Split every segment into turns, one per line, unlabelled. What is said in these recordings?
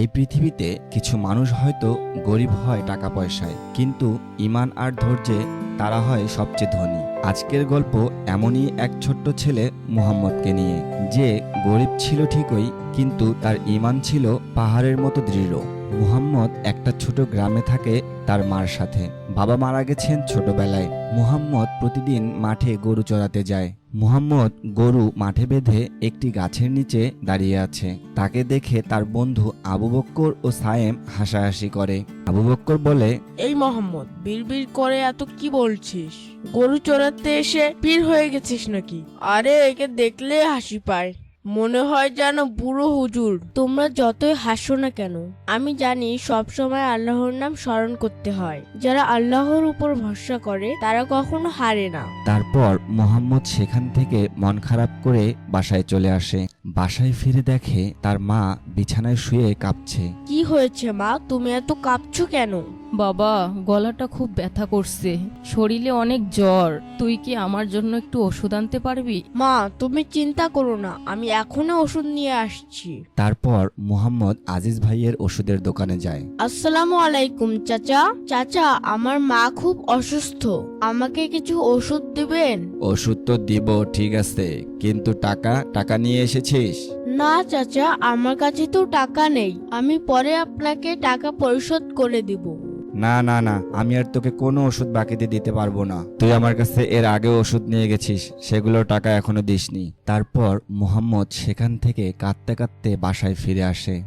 এই পৃথিবীতে কিছু মানুষ হয়তো গরিব হয় টাকা পয়সায়, কিন্তু ইমান আর ধৈর্যে তারা হয় সবচেয়ে ধনী। আজকের গল্প এমনই এক ছোট্ট ছেলে মুহাম্মদকে নিয়ে। যে গরিব ছিল ঠিকই, কিন্তু তার ইমান ছিল পাহাড়ের মতো দৃঢ়। মুহাম্মদ একটা ছোট গ্রামে থাকে তার মার সাথে। বাবা মারা গেছেন ছোটবেলায়। মুহাম্মদ প্রতিদিন মাঠে গরু চড়াতে যায়। মুহাম্মদ গরু মাঠে বেঁধে একটি গাছের নিচে দাঁড়িয়ে আছে। তাকে দেখে তার বন্ধু আবু বক্কর ও সায়েম হাসাহাসি করে। আবু বক্কর বলে,
এই মোহাম্মদ, বিড়বিড় করে এত কি বলছিস? গরু চড়াতে এসে পীর হয়ে গেছিস নাকি? আরে, একে দেখলে হাসি পায়। মনে হয় যেন বুড়ো হুজুর। তোমরা যতই হাসো না কেন আমি জানি সব সময় আল্লাহর নাম স্মরণ করতে হয়। যারা আল্লাহর উপর ভরসা করে তারা কখনো হারে না।
তারপর মোহাম্মদ সেখান থেকে মন খারাপ করে বাসায় চলে আসে। বাসায় ফিরে দেখে তার মা বিছানায় শুয়ে কাঁপছে।
কি হয়েছে মা? তুমি এত কাঁপছো কেন?
বাবা গলাটা খুব ব্যথা করছে। শরীরে অনেক জ্বর। তুই কি আমার জন্য একটু ওষুধ আনতে পারবি?
মা তুমি চিন্তা করো না। আমি এখনই ওষুধ নিয়ে আসছি।
তারপর মোহাম্মদ আজিজ ভাইয়ের ওষুধের দোকানে যায়।
আসসালামু আলাইকুম চাচা। চাচা আমার মা খুব অসুস্থ। আমাকে কিছু ওষুধ দিবেন?
ওষুধ তো দিব ঠিক আছে। কিন্তু টাকা টাকা নিয়ে এসেছিস?
না চাচা আমার কাছে তো টাকা নেই। আমি পরে আপনাকে টাকা পরিশোধ করে দিব।
না না না আমি আর তোকে কোনো ওষুধ বাকিতে দিতে পারব না। তুই আমার কাছে এর আগে ওষুধ নিয়ে গেছিস সেগুলোর টাকা এখনও দিসনি। তারপর মোহাম্মদ সেখান থেকে কাঁদতে কাঁদতে বাসায় ফিরে আসে।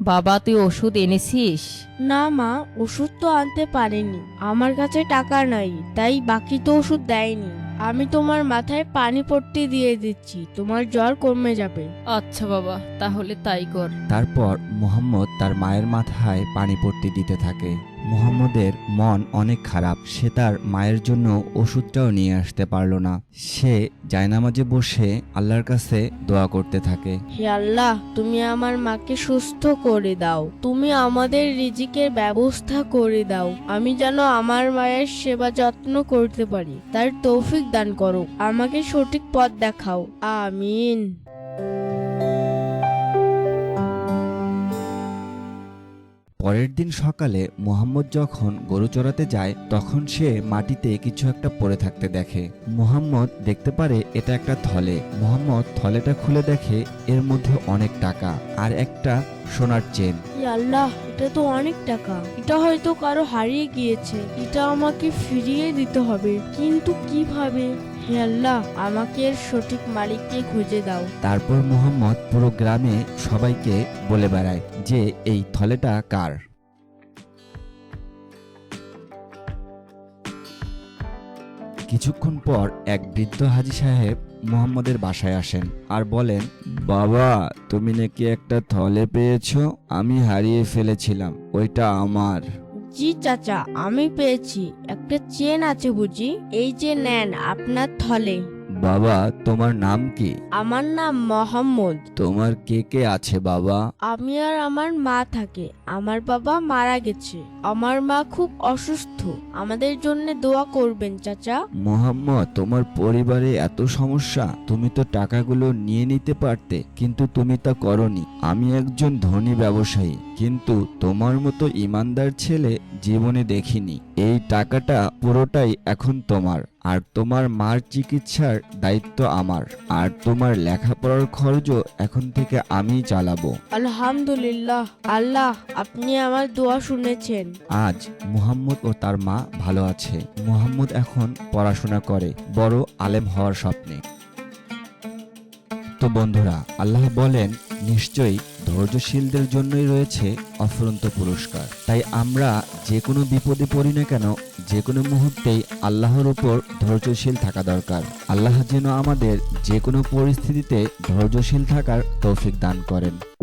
বাবা তুই ওষুধ এনেছিস?
না মা ওষুধ তো আনতে পারেনি। আমার কাছে টাকা নাই তাই বাকি তো ওষুধ দেয়নি। আমি তোমার মাথায় পানি পট্টি দিয়ে দিচ্ছি তোমার জ্বর কমে যাবে।
আচ্ছা বাবা তাহলে তাই কর।
তারপর মোহাম্মদ তার মায়ের মাথায় পানি পট্টি দিতে থাকে। মোহাম্মদের মন অনেক খারাপ, সে তার মায়ের জন্য ওষুধটাও নিয়ে আসতে পারল না। সে জায়নামাজে বসে আল্লাহর কাছে দোয়া করতে থাকে।
হে আল্লাহ, তুমি আমার মাকে সুস্থ করে দাও। তুমি আমাদের রিজিকের ব্যবস্থা করে দাও। আমি যেন আমার মায়ের সেবা যত্ন করতে পারি। তার তৌফিক দান করো। আমাকে সঠিক পথ দেখাও। আমিন।
পরের দিন সকালে মোহাম্মদ যখন গরু চড়াতে যায়, তখন সে মাটিতে কিছু একটা পড়ে থাকতে দেখে। মোহাম্মদ দেখতে পারে এটা একটা থলে। মোহাম্মদ থলেটা খুলে দেখে এর মধ্যে অনেক টাকা আর একটা সোনার চেন।
আল্লাহ, এটা তো অনেক টাকা। এটা হয়তো কারও হারিয়ে গিয়েছে। এটা আমাকে ফিরিয়ে দিতে হবে। কিন্তু কীভাবে? হে আল্লাহ আমাকে এর সঠিক মালিককে খুঁজে দাও।
তারপর মোহাম্মদ পুরো গ্রামে সবাইকে বলে বেড়ায় যে এই থলেটা কার? কিছুক্ষণ পর এক বৃদ্ধ হাজি সাহেব মোহাম্মদের বাসায় আসেন আর বলেন বাবা তুমি নাকি একটা থলে পেয়েছ? আমি হারিয়ে ফেলেছিলাম। ওইটা আমার।
জি চাচা আমি পেয়েছি। একটা চেন আছে বুঝি? এই যে নেন আপনার থলে।
বাবা তোমার নাম কি?
আমার নাম মোহাম্মদ।
তোমার কে কে আছে বাবা?
আমি আর আমার মা থাকে। আমার বাবা মারা গেছে। আমার মা খুব অসুস্থ। আমাদের জন্য দোয়া করবেন চাচা।
মোহাম্মদ তোমার পরিবারে এত সমস্যা। তুমি তো টাকাগুলো নিয়ে নিতে পারতে কিন্তু তুমি তা করনি। আমি একজন ধনী ব্যবসায়ী কিন্তু তোমার মতো ইমানদার ছেলে জীবনে দেখিনি। এই টাকাটা পুরোটাই এখন তোমার আর তোমার মার চিকিৎসার দায়িত্ব আমার আর তোমার লেখাপড়ার খরচও এখন থেকে আমি চালাবো।
আলহামদুলিল্লাহ আল্লাহ আপনি আমার দোয়া শুনেছেন।
আজ মুহাম্মদ ও তার মা ভালো আছে। মুহাম্মদ এখন পড়াশোনা করে বড় আলেম হওয়ার স্বপ্নে। তো বন্ধুরা আল্লাহ বলেন নিশ্চয়ই ধৈর্যশীলদের জন্যই রয়েছে অফুরন্ত পুরস্কার। তাই আমরা যে কোনো বিপদে পড়ি না কেন, যে কোনো মুহূর্তেই আল্লাহর উপর ধৈর্যশীল থাকা দরকার। আল্লাহ যেন আমাদের যে কোনো পরিস্থিতিতে ধৈর্যশীল থাকার তৌফিক দান করেন।